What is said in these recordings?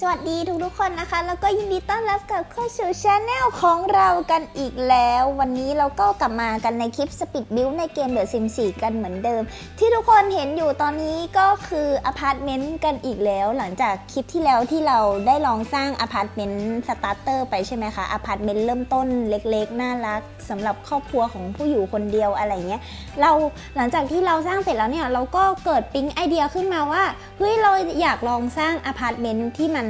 สวัสดีทุกๆคนนะคะ แล้วก็ยินดีต้อนรับกลับเข้าสู่ช anel ของเรากันอีกแล้ว วันนี้เราก็กลับมากันในคลิป Speed Build ในเกม The Sims 4กันเหมือนเดิม ที่ทุกคนเห็นอยู่ตอนนี้ก็คืออพาร์ตเมนต์กันอีกแล้ว หลังจากคลิปที่แล้วที่เราได้ลองสร้างอพาร์ตเมนต์สตาร์เตอร์ไปใช่ไหมคะอพาร์ตเมนต์เริ่มต้นเล็กๆ น่ารักสำหรับครอบครัวของผู้อยู่คนเดียวอะไรเงี้ยเราหลังจากที่เราสร้างเสร็จแล้วเนี่ยเราก็เกิดปิ๊งไอเดียขึ้นมาว่าเฮ้ยเราอยากลองสร้างอพาร์ตเมนต์ที่มัน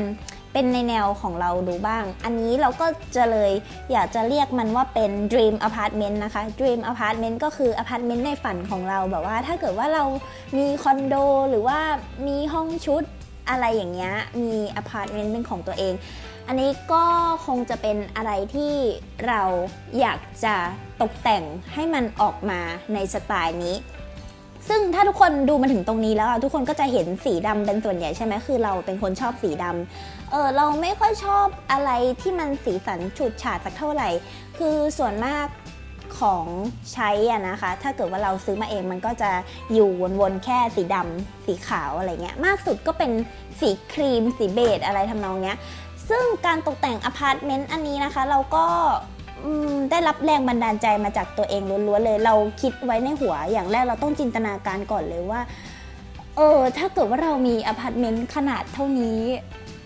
เป็นในแนวของเราดูบ้าง อันนี้เราก็จะเลยอยากจะเรียกมันว่าเป็น Dream Apartment นะคะ Dream Apartment ก็คืออพาร์ตเมนต์ในฝันของเราแบบว่า ถ้าเกิดว่าเรามีคอนโดหรือว่ามีห้องชุดอะไรอย่างเงี้ยมีอพาร์ตเมนต์เป็นของตัวเอง อันนี้ก็คงจะเป็นอะไรที่เราอยากจะตกแต่งให้มันออกมาในสไตล์นี้ ซึ่งถ้าทุกคนดูมาถึงตรงนี้แล้วทุกคนก็จะเห็นสีดำเป็นส่วนใหญ่ใช่ไหมคือเราเป็นคนชอบสีดำเออเราไม่ค่อยชอบอะไรที่มันสีสันฉูดฉาดสักเท่าไหร่ คือส่วนมากของใช้อะนะคะ ถ้าเกิดว่าเราซื้อมาเองมันก็จะอยู่วนๆแค่สีดำสีขาวอะไรเงี้ย มากสุดก็เป็นสีครีม สีเบจอะไรทำนองเนี้ย ซึ่งการตกแต่งอพาร์ตเมนต์อันนี้นะคะ เราก็ อืมได้รับแรงบันดาลใจมาจากตัวเองล้วนๆเลย เราคิดไว้ในหัวอย่างแรกเราต้องจินตนาการก่อนเลยว่า เออ ถ้าเกิดว่าเรามีอพาร์ตเมนต์ขนาดเท่านี้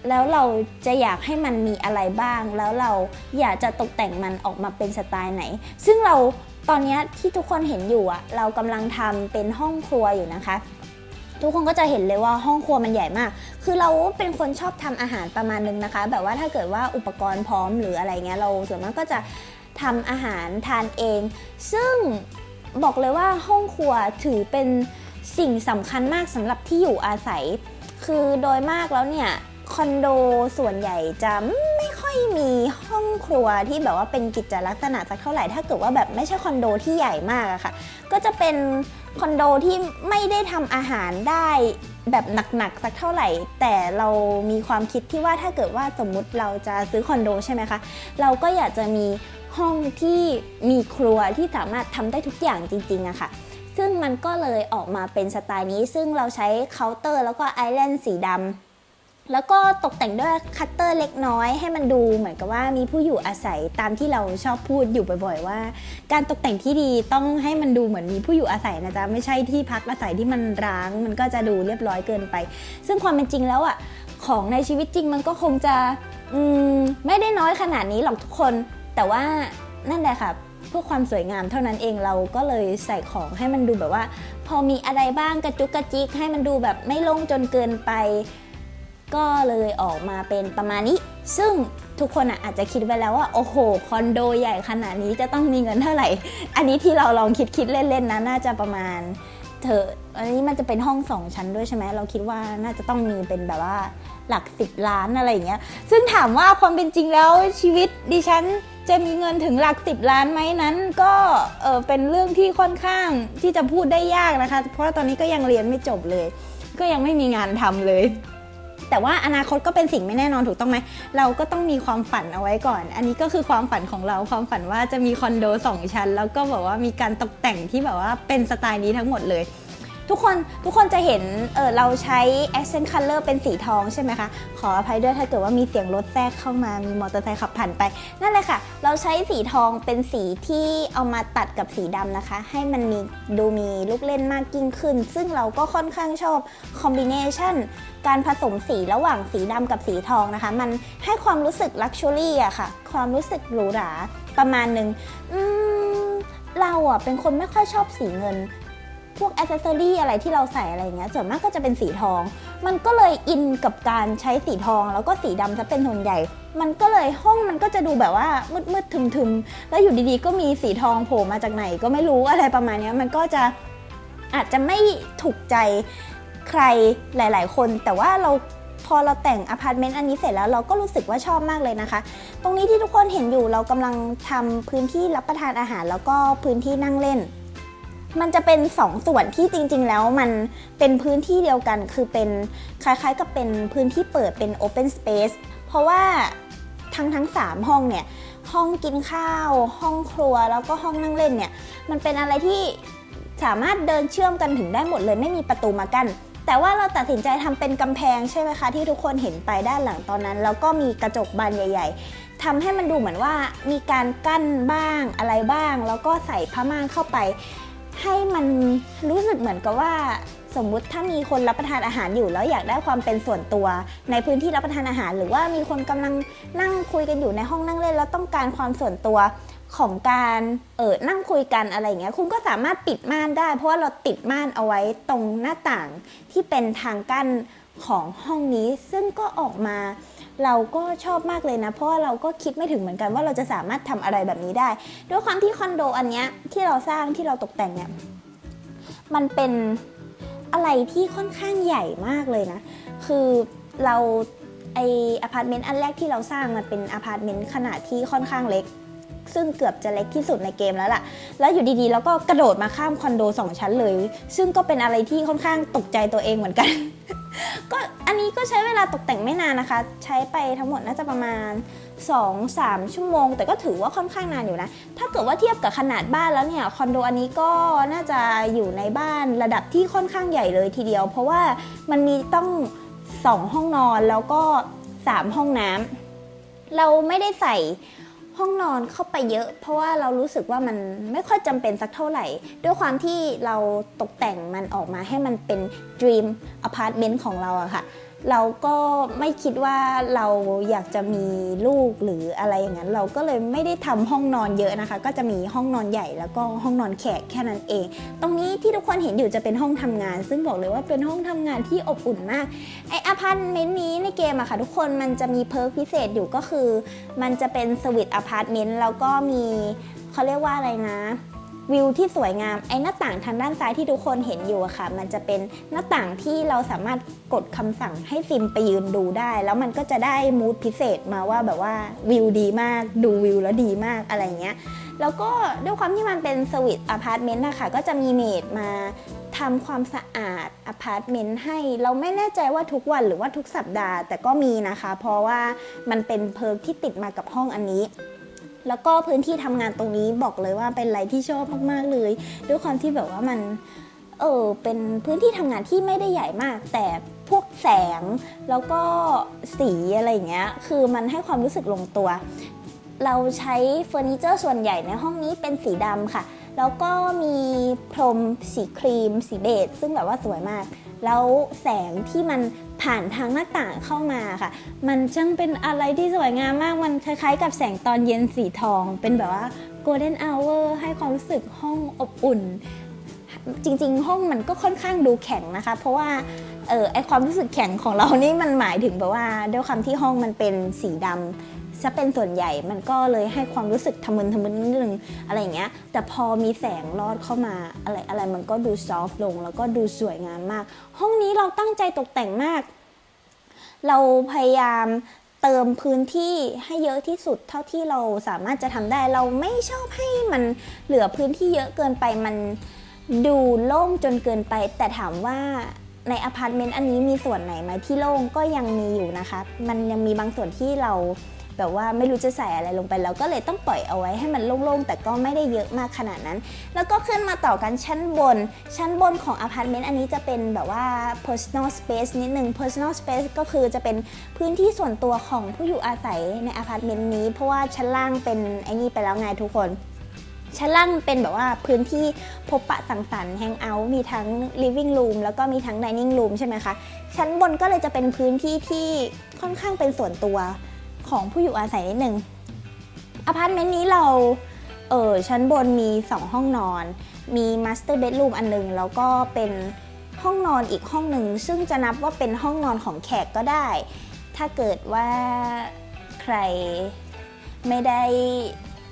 แล้วเราจะอยากให้มันมีอะไรบ้าง แล้วเราอยากจะตกแต่งมันออกมาเป็นสไตล์ไหน ซึ่งเราตอนนี้ที่ทุกคนเห็นอยู่อะเรากำลังทำเป็นห้องครัวอยู่นะคะ ทุกคนก็จะเห็นเลยว่าห้องครัวมันใหญ่มาก คือเราเป็นคนชอบทำอาหารประมาณนึงนะคะ แบบว่าถ้าเกิดว่าอุปกรณ์พร้อมหรืออะไรเงี้ยเราส่วนมากก็จะทำอาหารทานเอง ซึ่งบอกเลยว่าห้องครัวถือเป็นสิ่งสำคัญมากสำหรับที่อยู่อาศัย คือโดยมากแล้วเนี่ยคอนโดส่วนใหญ่จะไม่ค่อยมีห้องครัวที่แบบว่าเป็นกิจลักษณะสักเท่าไหร่ถ้าเกิดว่าแบบไม่ใช่คอนโดที่ใหญ่มากอะค่ะ ก็จะเป็น คอนโดที่ไม่ได้ทำอาหารได้แบบหนักๆสักเท่าไหร่ แต่เรามีความคิดที่ว่าถ้าเกิดว่าสมมุติเราจะซื้อคอนโดใช่ไหมคะ เราก็อยากจะมีห้องที่มีครัวที่สามารถทำได้ทุกอย่างจริงๆอะค่ะ ซึ่งมันก็เลยออกมาเป็นสไตล์นี้ ซึ่งเราใช้เคาน์เตอร์แล้วก็ไอแลนด์สีดำ แล้วก็ตกแต่งด้วยคัตเตอร์เล็กน้อยให้มันดูเหมือนกับว่ามีผู้อยู่อาศัยตามที่เราชอบพูดอยู่บ่อย ๆ ว่า การตกแต่งที่ดีต้องให้มันดูเหมือนมีผู้อยู่อาศัยนะจ๊ะไม่ใช่ที่พักอาศัยที่มันร้าง มันก็จะดูเรียบร้อยเกินไป ซึ่งความเป็นจริงแล้วอะของในชีวิตจริงมันก็คงจะมไม่ได้น้อยขนาดนี้หรอกทุกคน แต่ว่านั่นแหละค่ะเพื่อความสวยงามเท่านั้นเองเราก็เลยใส่ของให้มันดูแบบว่า พอมีอะไรบ้างกระจุกกระจิกให้มันดูแบบไม่โล่งจนเกินไป ก็เลยออกมาเป็นประมาณนี้ ซึ่งทุกคนอาจจะคิดไว้แล้วว่า โอ้โห คอนโดใหญ่ขนาดนี้จะต้องมีเงินเท่าไหร่ อันนี้ที่เราลองคิดคิดๆเล่นๆนะน่าจะประมาณเธออันนี้มันจะเป็นห้องสองชั้นด้วยใช่ไหมเราคิดว่าน่าจะต้องมีเป็นแบบว่าหลักสิบล้านอะไรอย่างเงี้ย ซึ่งถามว่าความเป็นจริงแล้วชีวิตดิฉันจะมีเงินถึงหลักสิบล้านไหมนั้น ก็เออเป็นเรื่องที่ค่อนข้างที่จะพูดได้ยากนะคะ เพราะตอนนี้ก็ยังเรียนไม่จบเลย ก็ยังไม่มีงานทำเลย แต่ว่าอนาคตก็เป็นสิ่งไม่แน่นอนถูกต้องไหมเราก็ต้องมีความฝันเอาไว้ก่อน อันนี้ก็คือความฝันของเราความฝันว่าจะมีคอนโดสองชั้น แล้วก็แบบว่ามีการตกแต่งที่แบบว่าเป็นสไตล์นี้ทั้งหมดเลย ทุกคนทุกคนจะเห็นเออเราใช้ accent color เป็นสีทองใช่ไหมคะ ขออภัยด้วยถ้าเกิดว่ามีเสียงรถแทรกเข้ามามีมอเตอร์ไซค์ขับผ่านไป นั่นเลยค่ะ เราใช้สีทองเป็นสีที่เอามาตัดกับสีดำนะคะ ให้มันมีดูมีลูกเล่นมากยิ่งขึ้น ซึ่งเราก็ค่อนข้างชอบคอมบิเนชันการผสมสีระหว่างสีดำกับสีทองนะคะ มันให้ความรู้สึกลักชัวรี่อะค่ะ ความรู้สึกหรูหราประมาณหนึ่งเราอะเป็นคนไม่ค่อยชอบสีเงิน พวกอ c เซอรี่อะไรที่เราใส่อะไรเงี้ยส่วนมากก็จะเป็นสีทอง มันก็เลยอินกับการใช้สีทอง แล้วก็สีดำซะเป็นส่วนใหญ่ มันก็เลยห้องมันก็จะดูแบบว่ามืดมืดๆทึมๆ แล้วอยู่ดีๆ ก็มีสีทองโผล่มาจากไหนก็ไม่รู้อะไรประมาณนี้มันก็จะอาจจะไม่ถูกใจใครหลาย ๆ คน แต่ว่าเราพอเราแต่งอพาร์ตเมนต์อันนี้เสร็จแล้วเราก็รู้สึกว่าชอบมากเลยนะคะ ตรงนี้ที่ทุกคนเห็นอยู่เรากำลังทำพื้นที่รับประทานอาหาร แล้วก็พื้นที่นั่งเล่น มันจะเป็นสองส่วนที่จริง ๆ แล้วมันเป็นพื้นที่เดียวกัน คือเป็นคล้ายๆ กับเป็นพื้นที่เปิดเป็น Open Space เพราะว่าทั้งทั้งสามห้องเนี่ย ห้องกินข้าว ห้องครัวแล้วก็ห้องนั่งเล่นเนี่ย มันเป็นอะไรที่สามารถเดินเชื่อมกันถึงได้หมดเลย ไม่มีประตูมากั้นแต่ว่าเราตัดสินใจทำเป็นกำแพงใช่ไหมคะ ที่ทุกคนเห็นไปด้านหลังตอนนั้น แล้วก็มีกระจกบานใหญ่ ๆทำให้มันดูเหมือนว่ามีการกั้นบ้างอะไรบ้าง แล้วก็ใส่ผ้าม่านเข้าไป ให้มันรู้สึกเหมือนกับว่าสมมุติถ้ามีคนรับประทานอาหารอยู่แล้วอยากได้ความเป็นส่วนตัว ในพื้นที่รับประทานอาหาร หรือว่ามีคนกำลังนั่งคุยกันอยู่ในห้องนั่งเล่นแล้วต้องการความส่วนตัวของการเออนั่งคุยกันอะไรอย่างเงี้ยคุณก็สามารถปิดม่านได้ เพราะว่าเราติดม่านเอาไว้ตรงหน้าต่างที่เป็นทางกั้นของห้องนี้ ซึ่งก็ออกมา เราก็ชอบมากเลยนะ เพราะว่าเราก็คิดไม่ถึงเหมือนกันว่าเราจะสามารถทำอะไรแบบนี้ได้ ด้วยความที่คอนโดอันเนี้ยที่เราสร้างที่เราตกแต่งเนี่ยมันเป็นอะไรที่ค่อนข้างใหญ่มากเลยนะ คือเราไออพาร์ตเมนต์อันแรกที่เราสร้างมันเป็นอพาร์ตเมนต์ขนาดที่ค่อนข้างเล็ก ซึ่งเกือบจะเล็กที่สุดในเกมแล้วล่ะ แล้วอยู่ดีๆ แล้วก็กระโดดมาข้ามคอนโดสองชั้นเลย ซึ่งก็เป็นอะไรที่ค่อนข้างตกใจตัวเองเหมือนกัน ก็อันนี้ก็ใช้เวลาตกแต่งไม่นานนะคะ ใช้ไปทั้งหมดน่าจะประมาณ 2-3 ชั่วโมง แต่ก็ถือว่าค่อนข้างนานอยู่นะ ถ้าเกิดว่าเทียบกับขนาดบ้านแล้วเนี่ยคอนโดอันนี้ก็น่าจะอยู่ในบ้านระดับที่ค่อนข้างใหญ่เลยทีเดียว เพราะว่ามันมีต้อง 2 ห้องนอนแล้วก็ 3 ห้องน้ำเราไม่ได้ใส่ ห้องนอนเข้าไปเยอะ เพราะว่าเรารู้สึกว่ามันไม่ค่อยจำเป็นสักเท่าไหร่ ด้วยความที่เราตกแต่งมันออกมาให้มันเป็น dream apartment ของเราอะค่ะ เราก็ไม่คิดว่าเราอยากจะมีลูกหรืออะไรอย่างนั้น เราก็เลยไม่ได้ทำห้องนอนเยอะนะคะ ก็จะมีห้องนอนใหญ่แล้วก็ห้องนอนแขกแค่นั้นเอง ตรงนี้ที่ทุกคนเห็นอยู่จะเป็นห้องทำงาน ซึ่งบอกเลยว่าเป็นห้องทำงานที่อบอุ่นมากไออพาร์ตเมนต์นี้ในเกมอะค่ะ ทุกคนมันจะมีเพิร์กพิเศษอยู่ก็คือ มันจะเป็นสวิตอพาร์ตเมนต์แล้วก็มีเขาเรียกว่าอะไรนะ วิวที่สวยงามไอ้หน้าต่างทางด้านซ้ายที่ทุกคนเห็นอยู่อะค่ะ มันจะเป็นหน้าต่างที่เราสามารถกดคำสั่งให้ซิมไปยืนดูได้ แล้วมันก็จะได้มูดพิเศษมาว่าแบบว่าวิวดีมากดูวิวแล้วดีมากอะไรเงี้ยแล้วก็ด้วยความที่มันเป็นสวิตอพาร์ตเมนต์นะคะก็จะมีเมดมาทำความสะอาดอพาร์ตเมนต์ให้เราไม่แน่ใจว่าทุกวันหรือว่าทุกสัปดาห์ แต่ก็มีนะคะ เพราะว่ามันเป็นเพิร์กที่ติดมากับห้องอันนี้ แล้วก็พื้นที่ทำงานตรงนี้บอกเลยว่าเป็นอะไรที่ชอบมากๆเลย ด้วยความที่แบบว่ามันเออเป็นพื้นที่ทำงานที่ไม่ได้ใหญ่มาก แต่พวกแสงแล้วก็สีอะไรอย่างเงี้ยคือมันให้ความรู้สึกลงตัว เราใช้เฟอร์นิเจอร์ส่วนใหญ่ในห้องนี้เป็นสีดำค่ะ แล้วก็มีพรมสีครีม สีเบจซึ่งแบบว่าสวยมาก แล้วแสงที่มัน ผ่านทางหน้าต่างเข้ามาค่ะ มันช่างเป็นอะไรที่สวยงามมาก มันคล้ายๆ กับแสงตอนเย็นสีทอง เป็นแบบว่า golden hour ให้ความรู้สึกห้องอบอุ่น จริงๆ ห้องมันก็ค่อนข้างดูแข็งนะคะ เพราะว่าเออไอความรู้สึกแข็งของเรานี่มันหมายถึงแบบว่าด้วยความที่ห้องมันเป็นสีดำ จะเป็นส่วนใหญ่มันก็เลยให้ความรู้สึกทะมึนทะมึนนิดนึงอะไรอย่างเงี้ยแต่พอมีแสงลอดเข้ามาอะไรอะไรมันก็ดูซอฟต์ลง แล้วก็ดูสวยงามมาก ห้องนี้เราตั้งใจตกแต่งมาก เราพยายามเติมพื้นที่ให้เยอะที่สุดเท่าที่เราสามารถจะทำได้เราไม่ชอบให้มันเหลือพื้นที่เยอะเกินไปมันดูโล่งจนเกินไป แต่ถามว่าในอพาร์ตเมนต์อันนี้มีส่วนไหนไหมที่โล่งก็ยังมีอยู่นะคะ มันยังมีบางส่วนที่เรา แบบว่าไม่รู้จะใส่อะไรลงไปเราก็เลยต้องปล่อยเอาไว้ให้มันโล่งๆ แต่ก็ไม่ได้เยอะมากขนาดนั้น แล้วก็ขึ้นมาต่อกันชั้นบน ชั้นบนของอพาร์ตเมนต์อันนี้จะเป็นแบบว่า personal space นิดนึง personal space ก็คือจะเป็นพื้นที่ส่วนตัวของผู้อยู่อาศัยในอพาร์ตเมนต์นี้ เพราะว่าชั้นล่างเป็นไอ้นี่ไปแล้วไงทุกคนชั้นล่างเป็นแบบว่าพื้นที่พบปะสังสรรค์แฮงเอาท์มีทั้ง living room แล้วก็มีทั้ง dining room ใช่ไหมคะ ชั้นบนก็เลยจะเป็นพื้นที่ที่ค่อนข้างเป็นส่วนตัว ของผู้อยู่อาศัยนิดนึงอพาร์ตเมนต์นี้เราเออชั้นบนมี 2 ห้องนอน มี master bedroom อันหนึง แล้วก็เป็นห้องนอนอีกห้องหนึ่ง ซึ่งจะนับว่าเป็นห้องนอนของแขกก็ได้ ถ้าเกิดว่าใครไม่ได้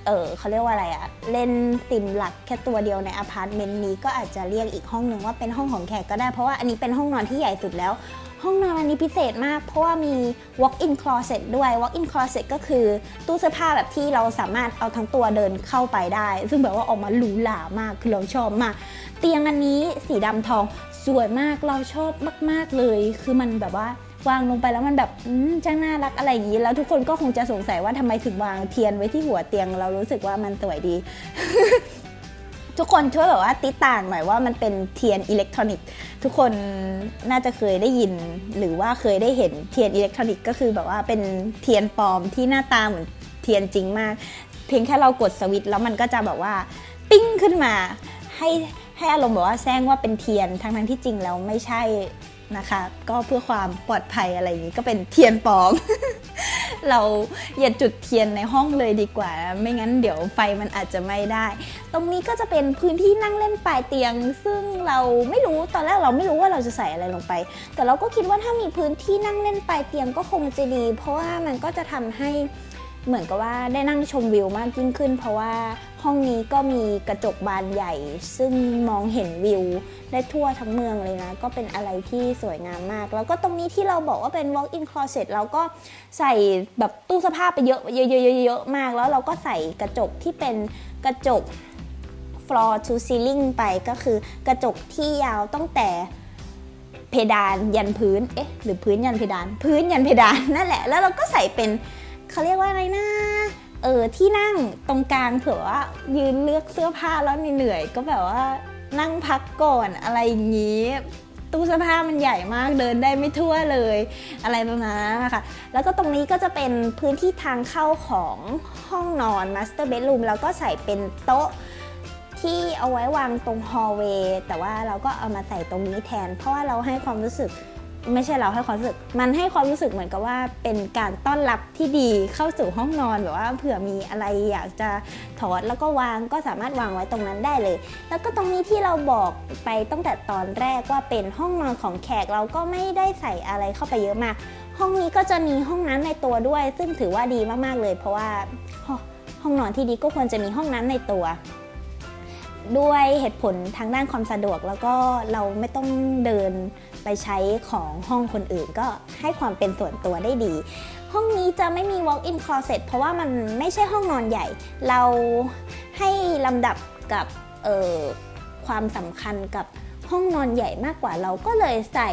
เออเขาเรียกว่าอะไรอะเล่นซิมหลักแค่ตัวเดียวในอพาร์ตเมนต์นี้ก็อาจจะเรียกอีกห้องหนึ่งว่าเป็นห้องของแขกก็ได้ เพราะว่าอันนี้เป็นห้องนอนที่ใหญ่สุดแล้ว ห้องนอนอันนี้พิเศษมาก เพราะว่ามี walk-in closet ด้วย walk-in closet ก็คือตู้เสื้อผ้าแบบที่เราสามารถเอาทั้งตัวเดินเข้าไปได้ ซึ่งแบบว่าออกมาหรูหรามากคือเราชอบมาก เตียงอันนี้สีดำทองสวยมากเราชอบมาก ๆเลย คือมันแบบว่าวางลงไปแล้วมันแบบจ้างน่ารักอะไรอย่างนี้ แล้วทุกคนก็คงจะสงสัยว่าทำไมถึงวางเทียนไว้ที่หัวเตียง เรารู้สึกว่ามันสวยดี ทุกคนช่วยแบบว่าติดต่างหน่อยว่ามันเป็นเทียนอิเล็กทรอนิกส์ทุกคนน่าจะเคยได้ยิน หรือว่าเคยได้เห็นเทียนอิเล็กทรอนิกส์ก็คือแบบว่าเป็นเทียนปลอมที่หน้าตาเหมือนเทียนจริงมาก เพียงแค่เรากดสวิตช์แล้วมันก็จะแบบว่าปิ้งขึ้นมา ให้ให้อารมณ์แบบว่าแซงว่าเป็นเทียนทั้งทั้งที่จริงแล้วไม่ใช่นะคะ ก็เพื่อความปลอดภัยอะไรอย่างนี้ก็เป็นเทียนปลอม เราอย่าจุดเทียนในห้องเลยดีกว่า ไม่งั้นเดี๋ยวไฟมันอาจจะไม่ได้ ตรงนี้ก็จะเป็นพื้นที่นั่งเล่นปลายเตียง ซึ่งเราไม่รู้ตอนแรกเราไม่รู้ว่าเราจะใส่อะไรลงไป แต่เราก็คิดว่าถ้ามีพื้นที่นั่งเล่นปลายเตียงก็คงจะดี เพราะว่ามันก็จะทำให้ เหมือนกับว่าได้นั่งชมวิวมากยิ่งขึ้น เพราะว่าห้องนี้ก็มีกระจกบานใหญ่ ซึ่งมองเห็นวิวได้ทั่วทั้งเมืองเลยนะ ก็เป็นอะไรที่สวยงามมาก แล้วก็ตรงนี้ที่เราบอกว่าเป็น walk-in closet เราก็ใส่แบบตู้เสื้อผ้าไปเยอะเยอะๆๆเยอะมาก แล้วเราก็ใส่กระจกที่เป็นกระจก floor to ceiling ไปก็คือกระจกที่ยาวตั้งแต่เพดานยันพื้น เอ๊ะ หรือพื้นยันเพดาน พื้นยันเพดานนั่นแหละ แล้วเราก็ใส่เป็น เขาเรียกว่าอะไรนะเออที่นั่งตรงกลางเผื่อว่ายืนเลือกเสื้อผ้าแล้วเหนื่อยก็แบบว่านั่งพักก่อนอะไรอย่างนี้ ตู้เสื้อผ้ามันใหญ่มากเดินได้ไม่ทั่วเลยอะไรประมาณนั้นนะคะแล้วก็ตรงนี้ก็จะเป็นพื้นที่ทางเข้าของห้องนอน master bedroom แล้วก็ใส่เป็นโต๊ะที่เอาไว้วางตรงฮอลเวย์แต่ว่าเราก็เอามาใส่ตรงนี้แทน เพราะว่าเราให้ความรู้สึก ไม่ใช่เราให้ความรู้สึก มันให้ความรู้สึกเหมือนกับว่าเป็นการต้อนรับที่ดีเข้าสู่ห้องนอนแบบว่าเผื่อมีอะไรอยากจะถอดแล้วก็วางก็สามารถวางไว้ตรงนั้นได้เลย แล้วก็ตรงนี้ที่เราบอกไปตั้งแต่ตอนแรกว่าเป็นห้องนอนของแขกเราก็ไม่ได้ใส่อะไรเข้าไปเยอะมาก ห้องนี้ก็จะมีห้องน้ำในตัวด้วย ซึ่งถือว่าดีมากๆเลย เพราะว่าห้องนอนที่ดีก็ควรจะมีห้องน้ำในตัวด้วยเหตุผลทางด้านความสะดวกแล้วก็เราไม่ต้องเดิน ไปใช้ของห้องคนอื่นก็ให้ความเป็นส่วนตัวได้ดี ห้องนี้จะไม่มี walk-in closet เพราะว่ามันไม่ใช่ห้องนอนใหญ่ เราให้ลำดับกับความสำคัญกับห้องนอนใหญ่มากกว่าเราก็เลยใส่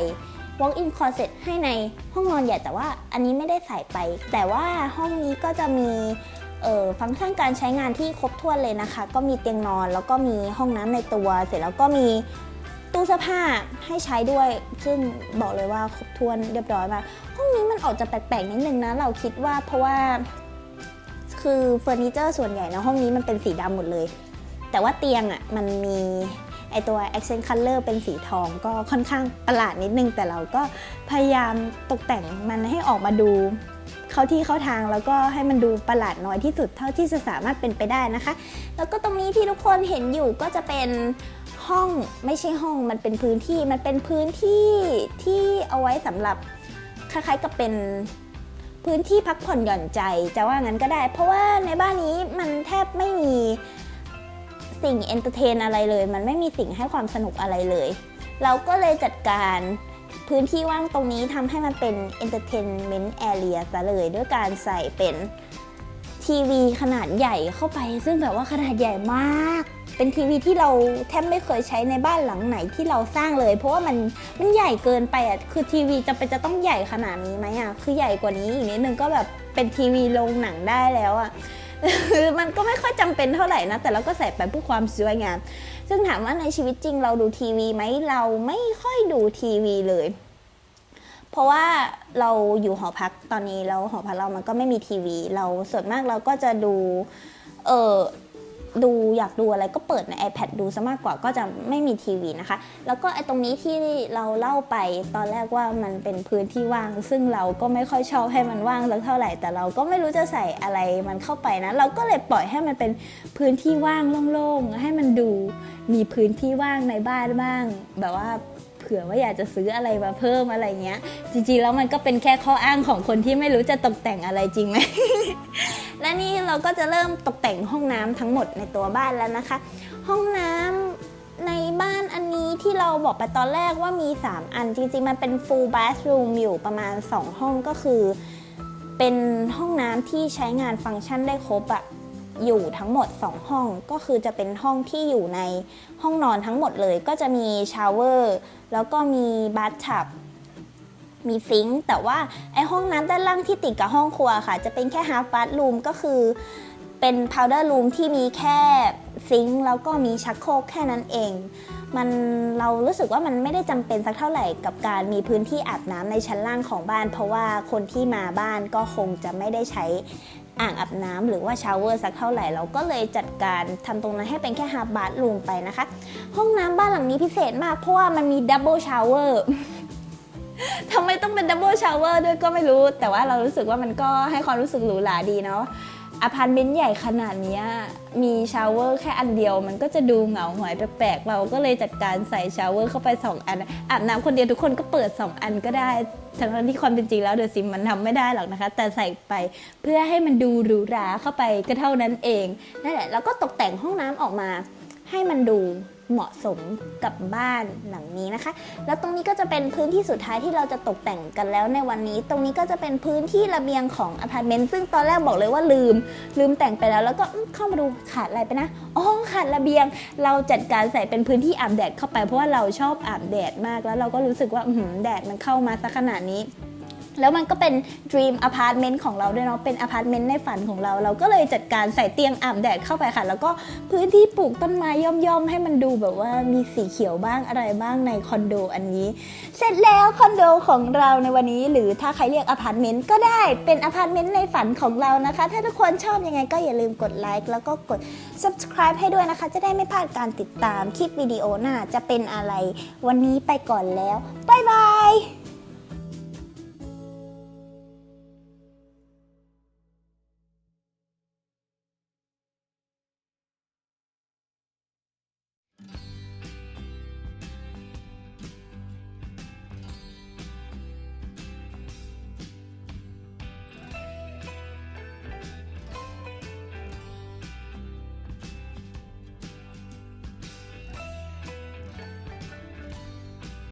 walk-in closet ให้ในห้องนอนใหญ่แต่ว่าอันนี้ไม่ได้ใส่ไป แต่ว่าห้องนี้ก็จะมีฟังก์ชันการใช้งานที่ครบถ้วนเลยนะคะ ก็มีเตียงนอนแล้วก็มีห้องน้ำในตัว เสร็จแล้วก็มี ตู้เสื้อผ้าให้ใช้ด้วย ซึ่งบอกเลยว่าครบถ้วนเรียบร้อยมากห้องนี้มันออกจะแปลกๆนิดนึงนะ เราคิดว่าเพราะว่า คือเฟอร์นิเจอร์ส่วนใหญ่ในห้องนี้มันเป็นสีดำหมดเลย แต่ว่าเตียงอะมันมีไอตัว accent color เป็นสีทองก็ค่อนข้างประหลาดนิดนึง แต่เราก็พยายามตกแต่งมันให้ออกมาดูเข้าที่เข้าทางแล้วก็ให้มันดูประหลาดน้อยที่สุดเท่าที่จะสามารถเป็นไปได้นะคะ แล้วก็ตรงนี้ที่ทุกคนเห็นอยู่ก็จะเป็น ห้องไม่ใช่ห้องมันเป็นพื้นที่มันเป็นพื้นที่ที่เอาไว้สำหรับคล้ายๆกับเป็นพื้นที่พักผ่อนหย่อนใจจะว่างั้นก็ได้ เพราะว่าในบ้านนี้มันแทบไม่มีสิ่งเอนเตอร์เทนอะไรเลย มันไม่มีสิ่งให้ความสนุกอะไรเลย เราก็เลยจัดการพื้นที่ว่างตรงนี้ทำให้มันเป็น entertainment area ซะเลย ด้วยการใส่เป็น ทีวีขนาดใหญ่เข้าไป ซึ่งแบบว่าขนาดใหญ่มาก เป็นทีวีที่เราแทบไม่เคยใช้ในบ้านหลังไหนที่เราสร้างเลย เพราะว่ามันมันใหญ่เกินไปอะคือทีวีจะเป็นจะต้องใหญ่ขนาดนี้ไหมอะคือใหญ่กว่านี้อีกนิดนึงก็แบบเป็นทีวีโรงหนังได้แล้วอะมันก็ไม่ค่อยจำเป็นเท่าไหร่นะ แต่เราก็ใส่ไปเพื่อความสวยงามซึ่งถามว่าในชีวิตจริงเราดูทีวีไหมเราไม่ค่อยดูทีวีเลย เพราะว่าเราอยู่หอพักตอนนี้แล้วหอพักเรามันก็ไม่มีทีวี เราส่วนมากเราก็จะดูเออดูอยากดูอะไรก็เปิดใน iPad ดูซะมากกว่าก็จะไม่มีทีวีนะคะ แล้วก็ไอ้ตรงนี้ที่เราเล่าไปตอนแรกว่ามันเป็นพื้นที่ว่าง ซึ่งเราก็ไม่ค่อยชอบให้มันว่างสักเท่าไหร่แต่เราก็ไม่รู้จะใส่อะไรมันเข้าไปนะ เราก็เลยปล่อยให้มันเป็นพื้นที่ว่างโล่งๆให้มันดูมีพื้นที่ว่างในบ้านบ้าง แบบว่า ผื่อว่าอยากจะซื้ออะไรมาเพิ่มอะไรเงี้ย จริงๆแล้วมันก็เป็นแค่ข้ออ้างของคนที่ไม่รู้จะตกแต่งอะไรจริงไหม และนี่เราก็จะเริ่มตกแต่งห้องน้ำทั้งหมดในตัวบ้านแล้วนะคะ ห้องน้ำในบ้านอันนี้ที่เราบอกไปตอนแรกว่ามี 3 อันจริงๆ มันเป็น full bathroom อยู่ประมาณ 2 ห้องก็คือ เป็นห้องน้ำที่ใช้งานฟังก์ชันได้ครบอะ อยู่ทั้งหมด 2 ห้องก็คือจะเป็นห้องที่อยู่ในห้องนอนทั้งหมดเลยก็จะมีชาวเวอร์แล้วก็มีบาร์ทับมีซิงค์แต่ว่าไอห้องน้ำด้านล่างที่ติดกับห้องครัวค่ะ จะเป็นแค่ half bathroom ก็คือเป็น powder room ที่มีแค่ซิงค์แล้วก็มีชักโครกแค่นั้นเอง มันเรารู้สึกว่ามันไม่ได้จำเป็นสักเท่าไหร่กับการมีพื้นที่อาบน้ำในชั้นล่างของบ้าน เพราะว่าคนที่มาบ้านก็คงจะไม่ได้ใช้ อ่างอาบน้ำหรือว่าชาวเวอร์สักเท่าไหร่ เราก็เลยจัดการทำตรงนั้นให้เป็นแค่ฮาร์บาร์รูมไปนะคะ ห้องน้ำบ้านหลังนี้พิเศษมาก เพราะว่ามันมีดับเบิลชาวเวอร์ทำไมต้องเป็นดับเบิลชาวเวอร์ด้วยก็ไม่รู้ แต่ว่าเรารู้สึกว่ามันก็ให้ความรู้สึกหรูหราดีเนาะ อพาร์ตเมนต์ใหญ่ขนาดนี้มีชาวเวอร์แค่อันเดียว มันก็จะดูเหงาหงอยแปลกๆเราก็เลยจัดการใส่ชาวเวอร์เข้าไป 2 อัน อาบน้ำคนเดียวทุกคนก็เปิด 2 อันก็ได้ทั้งที่ความเป็นจริงแล้วเดอะซิมมันทำไม่ได้หรอกนะคะ แต่ใส่ไปเพื่อให้มันดูหรูหราเข้าไปก็เท่านั้นเองนั่นแหละแล้วก็ตกแต่งห้องน้ำออกมาให้มันดู เหมาะสมกับบ้านหลังนี้นะคะ แล้วตรงนี้ก็จะเป็นพื้นที่สุดท้ายที่เราจะตกแต่งกันแล้วในวันนี้ ตรงนี้ก็จะเป็นพื้นที่ระเบียงของอพาร์ตเมนต์ซึ่งตอนแรกบอกเลยว่าลืม ลืมแต่งไปแล้ว แล้วก็เข้ามาดูขาดอะไรไปนะอ๋อขาดระเบียง เราจัดการใส่เป็นพื้นที่อาบแดดเข้าไปเพราะว่าเราชอบอาบแดดมากแล้วเราก็รู้สึกว่าแดดมันเข้ามาสักขนาดนี้ แล้วมันก็เป็น dream apartment ของเราด้วยเนาะ เป็นอพาร์ตเมนต์ในฝันของเรา เราก็เลยจัดการใส่เตียงอาบแดดเข้าไปค่ะ แล้วก็พื้นที่ปลูกต้นไม้ย่อมๆ ให้มันดูแบบว่ามีสีเขียวบ้างอะไรบ้างในคอนโดอันนี้ เสร็จแล้วคอนโดของเราในวันนี้ หรือถ้าใครเรียกอพาร์ตเมนต์ก็ได้ เป็นอพาร์ตเมนต์ในฝันของเรานะคะ ถ้าทุกคนชอบยังไงก็อย่าลืมกดไลค์แล้วก็กด subscribe ให้ด้วยนะคะ จะได้ไม่พลาดการติดตามคลิปวิดีโอหน้าจะเป็นอะไร วันนี้ไปก่อนแล้วบ๊ายบาย